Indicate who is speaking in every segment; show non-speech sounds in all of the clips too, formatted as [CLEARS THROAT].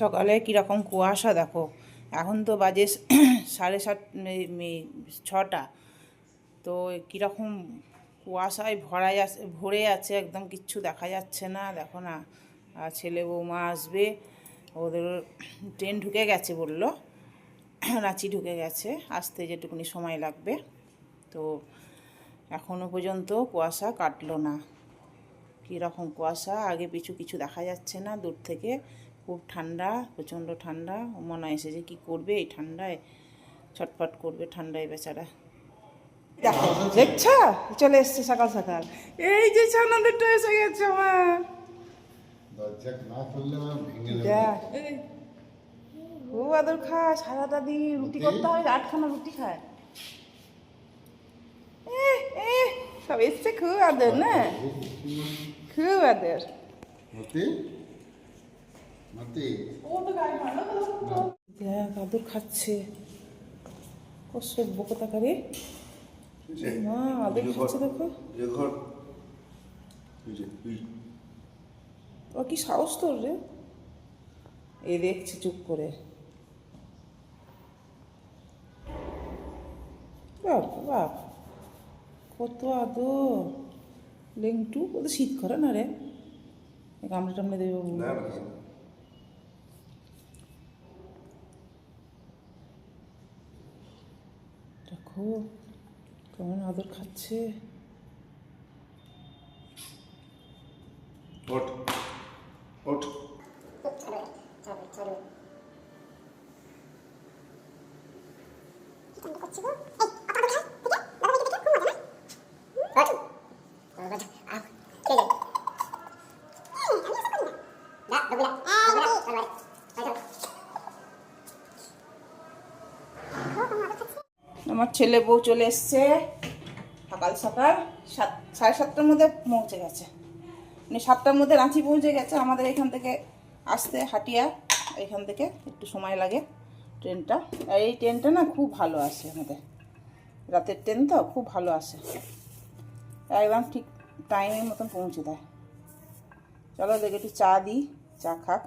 Speaker 1: সকালে কীরকম কুয়াশা দেখো। এখন তো বাজে [CLEARS THROAT] সাড়ে সাত ছটা। তো কীরকম কুয়াশায় ভরা আছে ভরে আছে একদম কিচ্ছু দেখা যাচ্ছে না, দেখো না। আর ছেলে বৌমা আসবে, ওদের ট্রেন ঢুকে গেছে বলল। [CLEARS THROAT] রাঁচি ঢুকে গেছে, আসতে যেটুকুনি সময় লাগবে। তো এখনও পর্যন্ত কুয়াশা কাটলো না। কীরকম কুয়াশা, আগে পিছু কিছু দেখা যাচ্ছে না দূর থেকে। খুব ঠান্ডা প্রচণ্ড ঠান্ডা। মনে হয় এসে যে কী করবে এই ঠান্ডায়? ছটফট করবে ঠান্ডায় বেচারা। দেখো দেখছ? চলে এসছে সকাল সকাল। এই যে ছানা দুটো এসে গেছে আমার। খুব আদর খায় সারাটা দিন রুটি করতে হয় আটখানা রুটি খায়। সব এসছে খুব আদর না? খুব আদর। দেখ আদর খাচ্ছে ও সভ্য কথা করে মা আদর খাচ্ছে দেখো ও কি সাহস তোর রে এ দেখছে চুপ করে বাপ বাপ কত আদর লেংটু কত শীত করে না রে কামড়ে টামড়ে দেবে বাবু
Speaker 2: না না
Speaker 1: দেখো কেমন আদর খাচ্ছে।
Speaker 2: ওঠ ওঠ।
Speaker 1: আমার ছেলে বউ চলে এসছে। সকাল সকাল সাত, সাড়ে সাতটার মধ্যে পৌঁছে গেছে। মানে সাতটার মধ্যে রাঁচি পৌঁছে গেছে আমাদের এখান থেকে আসতে, হাটিয়া এখান থেকে একটু সময় লাগে ট্রেনটা। আর এই ট্রেনটা না খুব ভালো আসে আমাদের। রাতের ট্রেন তো খুব ভালো আসে। একদম ঠিক টাইমের মতন পৌঁছে দেয়। চলো দেখে একটু চা দিই, চা খাক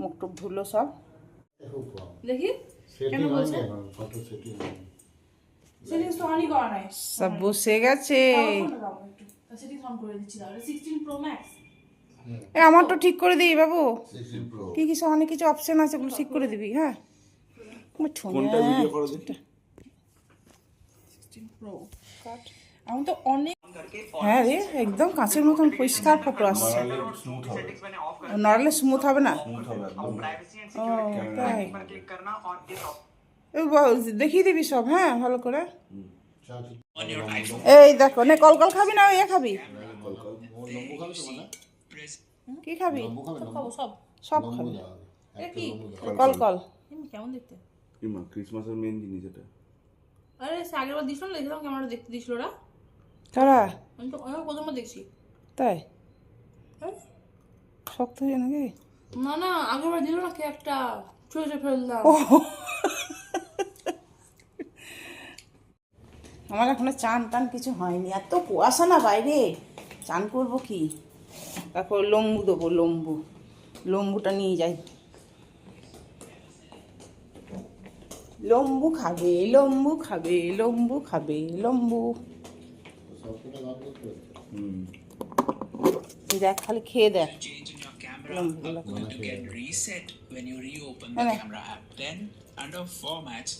Speaker 1: মুখ টুক ধুলো সব।
Speaker 3: দেখি? নাই।
Speaker 1: সব বসে গেছে।
Speaker 3: সেটিংস অন করে দিচ্ছি তাহলে। সিক্সটিন প্রো ম্যাক্স
Speaker 1: এ আমার তো ঠিক করে দিই বাবু। কি কিছু অনেক কিছু অপশন আছে ওগুলো ঠিক করে দিবি হ্যাঁ? কোনটা ভিডিও করো
Speaker 3: সিক্সটিন প্রো আমি তো অনেক
Speaker 1: হ্যাঁ রে একদম কাঁচের মতন পরিষ্কার ফটো আসছে নড়ালে স্মুথ হবে না ও তাই দেখিয়ে দিবি সব হ্যাঁ ভালো করে এই দেখো নে কল কল খাবি না ওই ইয়ে খাবি? কি খাবি?
Speaker 3: সব
Speaker 1: সব। খাবি। কল কল।
Speaker 3: কেমন দেখতে?
Speaker 4: ক্রিসমাসের মেন জিনিস এটা।
Speaker 3: আরে আগের বার দিছিল না দেখলাম কেমন দেখতে দিছিল ওরা।
Speaker 1: কারা
Speaker 3: আমি তো আমি প্রথমবার দেখছি।
Speaker 1: তাই?
Speaker 3: হ্যাঁ?
Speaker 1: শক্ত হয়ে নাকি?
Speaker 3: না না আগেরবার দিল না কে একটা ছুঁড়ে ফেললাম
Speaker 1: আমার এখনও চান টান কিছু হয়নি। এত কুয়াশা না বাইরে। চান করব কি? তারপর লম্বু দেবো লম্বু। লম্বুটা নিয়ে যাই। লম্বু খাবে লম্বু খাবে লম্বু খাবে লম্বু। দেখ খালি খেয়ে দেখ
Speaker 5: change in your camera
Speaker 1: লম্বুগুলো
Speaker 5: are going to get reset when you reopen the
Speaker 1: Alright.
Speaker 5: camera app. Then under formats,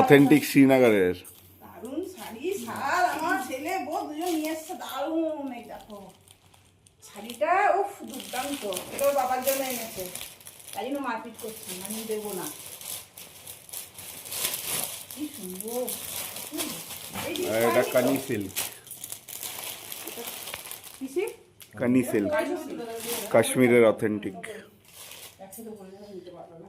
Speaker 4: authentic শ্রীনগরের
Speaker 1: দারুণ শাড়ি শাল আমার ছেলে বউ দুজন নিয়ে এসছে দারুণ এই দেখো। শাড়িটা উফ দুর্দান্ত। বাবার জন্য এনেছে। তাই জন্য মারপিট করছি আমি দেবো না। কি সুন্দর।
Speaker 4: এটা কানি সিল্ক কানি সিল্ক কাশ্মীরের অথেন্টিক
Speaker 1: একসাথে বলে পারল না।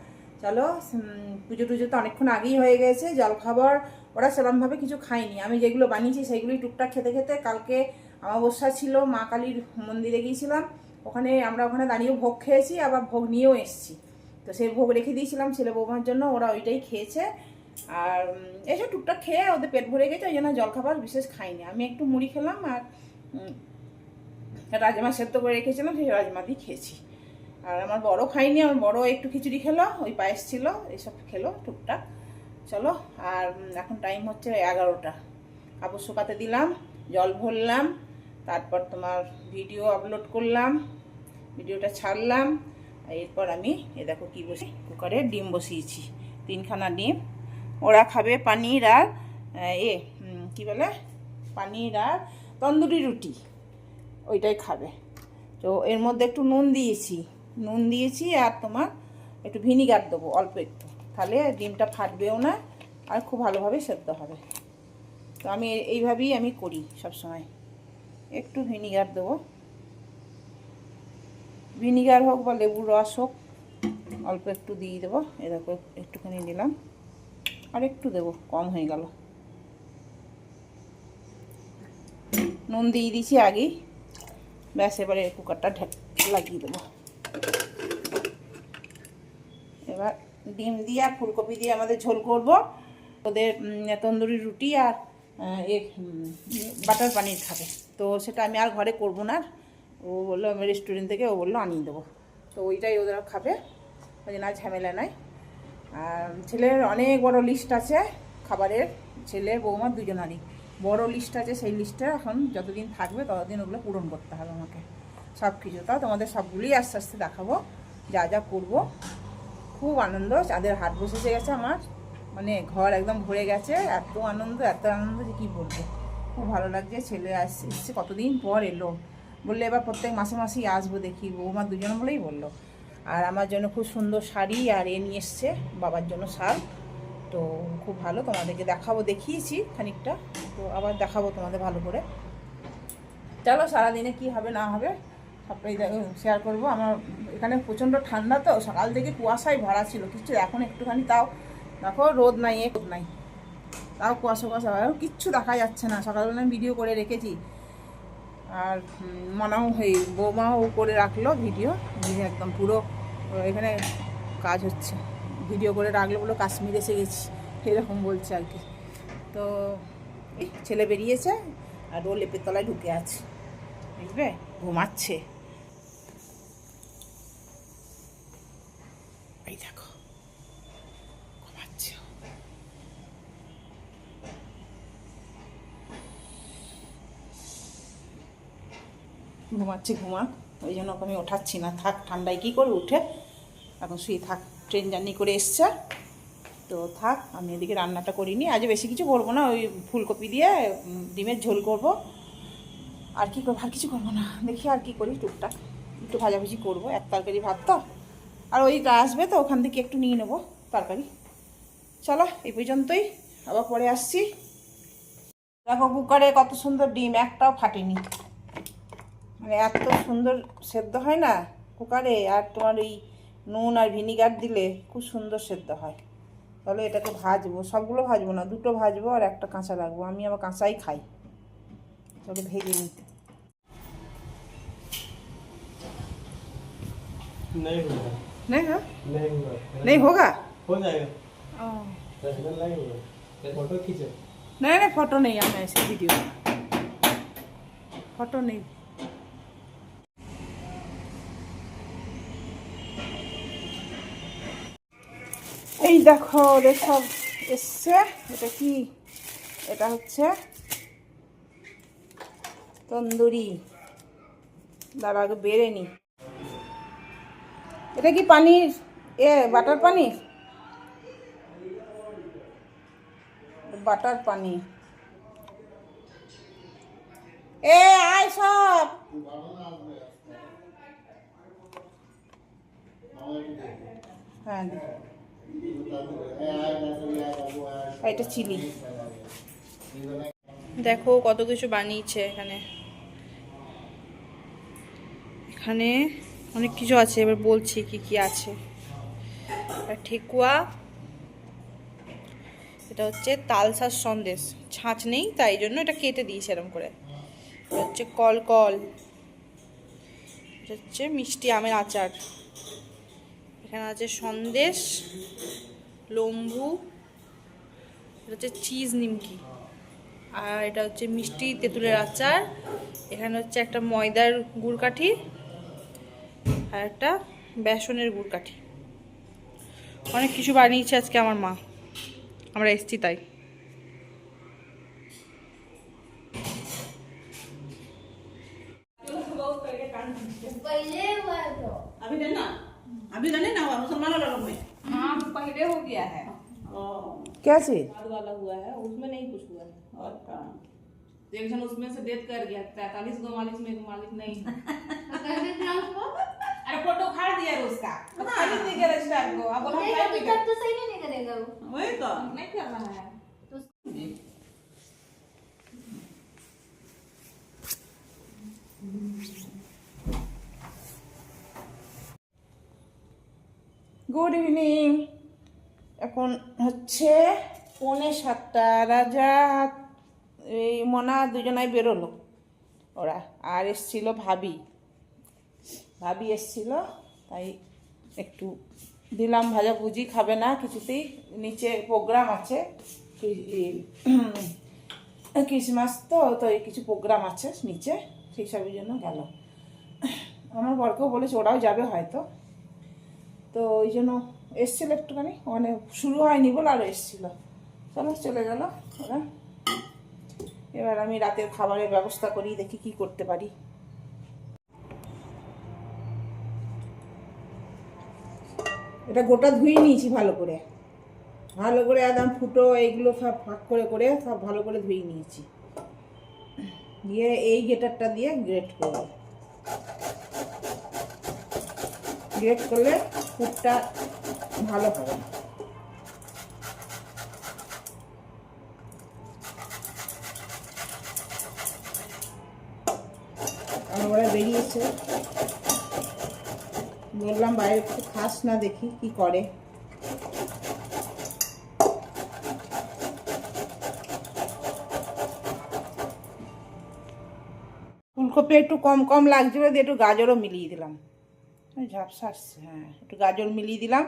Speaker 1: চলো পুজো টুজো তো অনেকক্ষণ আগেই হয়ে গেছে জল খাবার ওরা সেরকমভাবে কিছু খায়নি। আমি যেগুলো বানিয়েছি সেগুলোই টুকটাক খেতে খেতে কালকে অমাবস্যা ছিল, মা কালীর মন্দিরে গিয়েছিলাম, ওখানে আমরা ওখানে দাঁড়িয়েও ভোগ খেয়েছি, আবার ভোগ নিয়েও এসেছি। তো সেই ভোগ রেখে দিয়েছিলাম ছেলে বৌমার জন্য, ওরা ওইটাই খেয়েছে। আর এসব টুকটাক খেয়ে ওদের পেট ভরে গেছে, ওই জন্য জলখাবার বিশেষ খাইনি। আমি একটু মুড়ি খেলাম আর রাজমা সেদ্ধ করে রেখেছিলাম, সেই রাজমা দিয়ে খেয়েছি। আর আমার বড় খাইনি, আমার বড় একটু খিচুড়ি খেলো, ওই পায়েস ছিল এইসব খেলো টুকটাক। চলো, আর এখন টাইম হচ্ছে এগারোটা। কাপড় শুকাতে দিলাম, জল ভরলাম, তারপর তোমার ভিডিও আপলোড করলাম ভিডিওটা ছাড়লাম এরপর আমি, এ দেখো কী বসি, কুকারে ডিম বসিয়েছি, তিনখানা ডিম। ওরা খাবে পানির আর, এ কি বলে? পানির আর তন্দুরি রুটি, ওইটাই খাবে। তো এর মধ্যে একটু নুন দিয়েছি। নুন দিয়েছি আর তোমার একটু ভিনিগার দেবো, অল্প একটু। তাহলে ডিমটা ফাটবেও না আর খুব ভালোভাবে সেদ্ধ হবে। তো আমি এইভাবেই আমি করি সব সময় একটু ভিনিগার দেবো। ভিনিগার হোক বা লেবুর রস হোক, অল্প একটু দিয়ে দেবো। এ দেখো, একটুখানি দিলাম। আর একটু দেবো, কম হয়ে গেল। নুন দিয়ে দিয়েছি আগেই। ব্যাস, এবারে কুকারটা ঢেক লাগিয়ে দেবো। এবার ডিম দিয়ে আর ফুলকপি দিয়ে আমাদের ঝোল করব। ওদের তন্দুরি রুটি আর এ বাটার পানির খাবে। তো সেটা আমি আর ঘরে করব না। ও বলল, আমি রেস্টুরেন্ট থেকে, ও বলল, আনিয়ে দেবো। তো ওইটাই ওদের খাবে। ওই জন্য আর ঝামেলা নাই। আর ছেলের অনেক বড় লিস্ট আছে খাবারের। ছেলে, বৌমা দুজনারই। বড় লিস্ট আছে, সেই লিস্টে এখন যতদিন থাকবে, ততদিন ওগুলো পূরণ করতে হবে আমাকে। সব কিছু তাও তোমাদের সবগুলোই আস্তে আস্তে দেখাবো, যা যা করব। খুব আনন্দ, চাঁদের হাট বসেছে গেছে আমার। মানে ঘর একদম ভরে গেছে, এত আনন্দ এত আনন্দ যে কী বলব? খুব ভালো লাগছে, ছেলে আসছে এসছে কতদিন পর এলো। বললে এবার প্রত্যেক মাসে মাসেই আসব দেখি, বৌমা দুজন বলেই বলল। আর আমার জন্য খুব সুন্দর শাড়ি আর এ নিয়ে এসছে বাবার জন্য শাল। তো খুব ভালো, তোমাদেরকে দেখাবো, দেখিয়েছি খানিকটা। তো আবার দেখাবো তোমাদের ভালো করে। চলো সারাদিনে কি হবে না হবে। সবটাই শেয়ার করব। আমার এখানে প্রচণ্ড ঠান্ডা তো, সকাল থেকে কুয়াশায় ভরা ছিল। কিছু এখন একটুখানি তাও দেখো রোদ নাই, এ নাই। তাও কুয়াশা কুয়াশা আর কিচ্ছু দেখা যাচ্ছে না। সকালবেলা আমি ভিডিও করে রেখেছি। আর মনাও হয়ে বৌমাও করে রাখল ভিডিও ভিডিও একদম পুরো, এখানে কাজ হচ্ছে। ভিডিও করে রাখল বলে কাশ্মীর এসে গেছি। এরকম বলছে আর কি। তো, এই ছেলে বেরিয়েছে। আর ও লেপের তলায় ঢুকে আছে। বুঝবে ঘুমাচ্ছে এই দেখো ঘুমাচ্ছে ও। ঘুমাচ্ছে, ঘুমাক। ওই জন্য ওকে আমি ওঠাচ্ছি না। থাক, ঠান্ডায় কী করে উঠে এখন শুয়ে থাক। ট্রেন জার্নি করে এসছে। তো থাক, আমি এদিকে রান্নাটা করিনি। আজ বেশি কিছু করব না। ওই ফুলকপি দিয়ে ডিমের ঝোল করব। আর কি করব? আর কিছু করব না। দেখি আর কি করি টুকটাক। একটু ভাজাভুজি করব। এক তরকারি ভাত তো। আর ওই আসবে তো, ওখান থেকে একটু নিয়ে নেব তরকারি। চলো, এই পর্যন্তই। আবার পরে আসছি। দেখো কুকারে কত সুন্দর ডিম, একটাও ফাটেনি। মানে এত সুন্দর সেদ্ধ হয় না কুকারে আর তোমার এই নুন আর ভিনিগার দিলে খুব সুন্দর সেদ্ধ হয় তাহলে এটাকে ভাজবো সবগুলো ভাজবো না দুটো ভাজবো আর একটা কাঁচা রাখবো আমি আবার কাঁচাই খাই তাহলে ভেজে নিই
Speaker 6: नहीं होगा
Speaker 1: नहीं हाँ
Speaker 6: नहीं होगा
Speaker 1: नहीं होगा
Speaker 6: हो जाएगा
Speaker 1: ओ,
Speaker 6: दस मिनट लगेगा फोटो खींचो
Speaker 1: नहीं नहीं फोटो नहीं आना ऐसे वीडियो फोटो नहीं এই দেখো, ওদের সব এসছে। এটা কি? এটা হচ্ছে তন্দুরি। দাঁড়া, আগে বেড়ে নি। এটা কি পানির? এ, বাটার পানি বাটার পানি। এ, আয় সব। হ্যাঁ এটা চিলি
Speaker 3: দেখো কত কিছু বানিয়েছে এখানে। এখানে অনেক কিছু আছে, এবার বলছি কি কি আছে। ঠেকুয়া, এটা হচ্ছে তালসার সন্দেশ। ছাঁচ নেই, তাই জন্য এটা কেটে দিয়েছে এরম করে। এটা হচ্ছে কল কল এটা হচ্ছে মিষ্টি আমের আচার। এখানে আছে সন্দেশ লম্বু এটা হচ্ছে চিজ নিমকি আর এটা হচ্ছে মিষ্টি তেঁতুলের আচার এখানে হচ্ছে একটা ময়দার গুড়কাঠি আর একটা বেসনের গুড়কাঠি অনেক কিছু বানিয়েছে আজকে আমার মা আমরা এসছি তাই
Speaker 1: अभी रहना अभी रहने ना हुआ मुसलमानों वालों में
Speaker 7: हाँ पहले हो गया है।
Speaker 1: हाँ।
Speaker 7: क्या वाला हुआ है उसमें नहीं कुछ हुआ है। जन उसमें से डेथ कर गया में नहीं। [LAUGHS] अरे फ़ोटो दिया उसका। हाँ। को अब हम लाइव भी
Speaker 8: तो सही नहीं वो।
Speaker 7: वही तो। नहीं कर रहा है।
Speaker 1: तो এখন হচ্ছে পৌনে সাতটা। রাজা এই মনা দুজনাই বেরোলো। ওরা আর এসছিল ভাবি। ভাবি এসছিল, তাই একটু দিলাম ভাজা ভুজি, খাবে না কিছুতেই। নিচে প্রোগ্রাম আছে ক্রিসমাস তো তো কিছু প্রোগ্রাম আছে নিচে, সেই সবের জন্য গেল। আমার বরকেও বলেছে, ওরাও যাবে হয়তো। তো ওই জন্য এসছিল একটুখানি মানে শুরু হয়নি বলে আরও এসছিল। চলো, চলে গেল ওরা এবার আমি রাতের খাবারের ব্যবস্থা করি, দেখি কি করতে পারি। এটা গোটা ধুয়ে নিয়েছি ভালো করে। ভালো করে একদম ফুটো এইগুলো সব ফাঁক করে করে সব ভালো করে ধুয়ে নিয়েছি। দিয়ে এই গেটারটা দিয়ে গ্রেট করব। গ্রেট করলে ফুটটা ভালো হবে ওরা বেরিয়েছে। বললাম বাইরে একটু খাস না দেখি, কি করে? ফুলকপি একটু কম কম লাগছিল, দিয়ে একটু গাজরও মিলিয়ে দিলাম। ঝাপসা আসছে হ্যাঁ একটু গাজর মিলিয়ে দিলাম।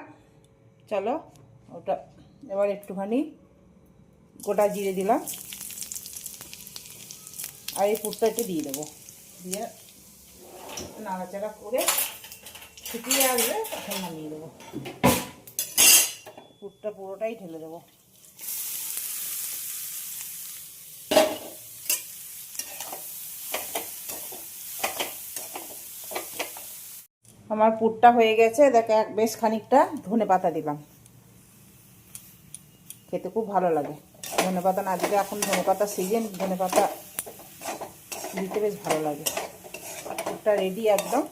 Speaker 1: চলো, ওটা এবার একটুখানি গোটা জিরে দিলাম। আর এই পুরটা একটু দিয়ে দেবো। দিয়ে নাড়াচাড়া করে শুকিয়ে আসবে, তখন নামিয়ে দেবো। পুরটা পুরোটাই ঢেলে দেবো। আমার পুরটা হয়ে গেছে দেখে বেশ খানিকটা ধনে পাতা দিলাম। খেতে খুব ভালো লাগে। ধনে পাতা না দিলে এখন ধনে পাতা সিজন ধনে পাতা দিতে বেশ ভালো লাগে। পুরটা রেডি একদম।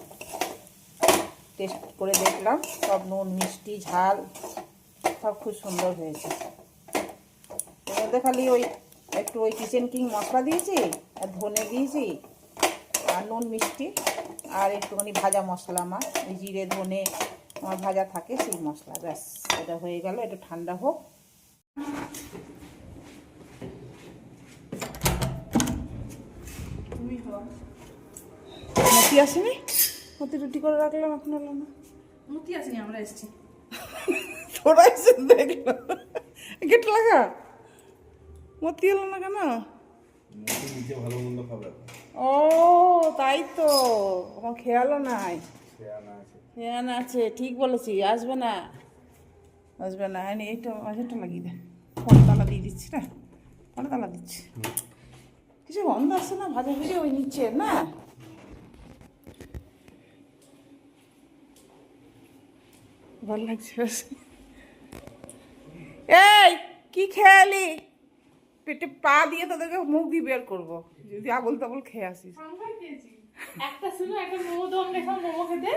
Speaker 1: টেস্ট করে দেখলাম, সব নুন, মিষ্টি, ঝাল, সব খুব সুন্দর হয়েছে। মধ্যে খালি ওই একটু ওই কিচেন কিং মশলা দিয়েছি, আর ধনে দিয়েছি, আর নুন, মিষ্টি। আর একটুখানি ভাজা মশলা আমার। জিরে ধনে আমার ভাজা থাকে সেই মশলা ব্যাস। এটা হয়ে গেল এটা ঠান্ডা হোক। মতি আসেনি? মতি রুটি করে রাখলাম এখন এলো না।
Speaker 3: মুক্তি আসেনি আমরা এসেছি।
Speaker 1: তোরা এসে দেখল। গেট লাগা? মতি এলো না কেন?
Speaker 4: নিচে ভালো মন্দ খাবে।
Speaker 1: ও তাই তো আমার খেয়ালও নাই। খেয়াল আছে, ঠিক বলেছি, আসবে না। আসবে না হ্যাঁ এইটা মাঝেরটা লাগিয়ে দে। ফোনে তালা দিয়ে দিচ্ছি, না? ফোনে তালা দিচ্ছি। কিছু গন্ধ আসছে না? ভাজা ভেজে ওই নিচে না? ভালো লাগছে এই, কি খেয়ালি? পেটে পা দিয়ে তোদেরকে মুখ দিয়ে বের করব। যদি আবল তাবল খেয়ে আসিস।
Speaker 3: একটা ছিল একটা মোমো দম দেখলাম মোমো খেতে।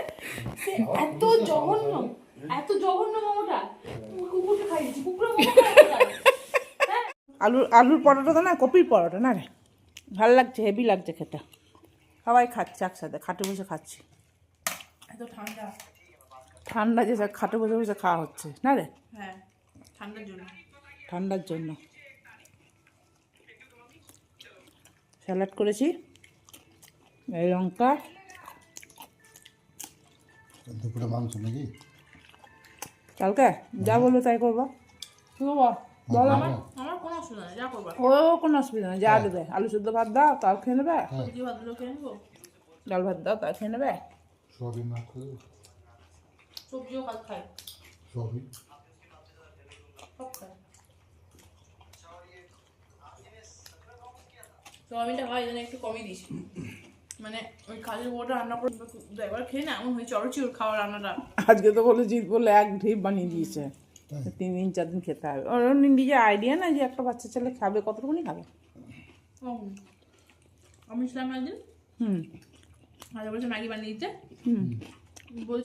Speaker 3: সে এত জঘন্য এত জঘন্য মোমোটা। কুকুরকে খাইয়েছি কুকুরের
Speaker 1: আলুর আলুর পরোটা তো না কপির পরোটা না রে? ভালো লাগছে হেভি লাগছে খেতে। সবাই খাচ্ছে একসাথে খাটে বসে খাচ্ছি।
Speaker 3: এত ঠান্ডা।
Speaker 1: ঠান্ডা যে খাটে বসে বসে খাওয়া হচ্ছে না রে?
Speaker 3: হ্যাঁ ঠান্ডার জন্য।
Speaker 1: ঠান্ডার জন্য। স্যালাড করেছি। এই লঙ্কা।
Speaker 7: দুপুরে মাংস নাকি?
Speaker 1: কালকে? যা বলব তাই করব।
Speaker 3: আমার? কোনো অসুবিধা নেই যা করবা।
Speaker 1: ও কোনো অসুবিধা নেই যা দেবে। আলু সুদ্ধ ভাত দাও তাও খেয়ে নেবে?
Speaker 3: যে ভাতগুলো খেয়ে নেব?
Speaker 1: ডাল ভাত দাও তাও খেয়ে নেবে?
Speaker 7: সোয়াবিন
Speaker 3: সবজিও খাই। সব খাই। সোয়াবিনটা হয় যেন একটু কমই দিস মানে ওই কাজের বউটা রান্না করে একবার খেয়ে না এমন হয়েছে অরুচির খাওয়া রান্নাটা।
Speaker 1: আজকে তো বলে জিৎ বলে এক ঢিপ বানিয়ে দিয়েছে। তিন দিন চার দিন খেতে হবে। ওর নিজে আইডিয়া না যে একটা বাচ্চা ছেলে খাবে কতটুকুনি খাবে।
Speaker 3: আমি ছিলাম একদিন।
Speaker 1: হুম।
Speaker 3: আজ বলছে ম্যাগি বানিয়ে দিতে।
Speaker 1: হুম।
Speaker 3: বলছে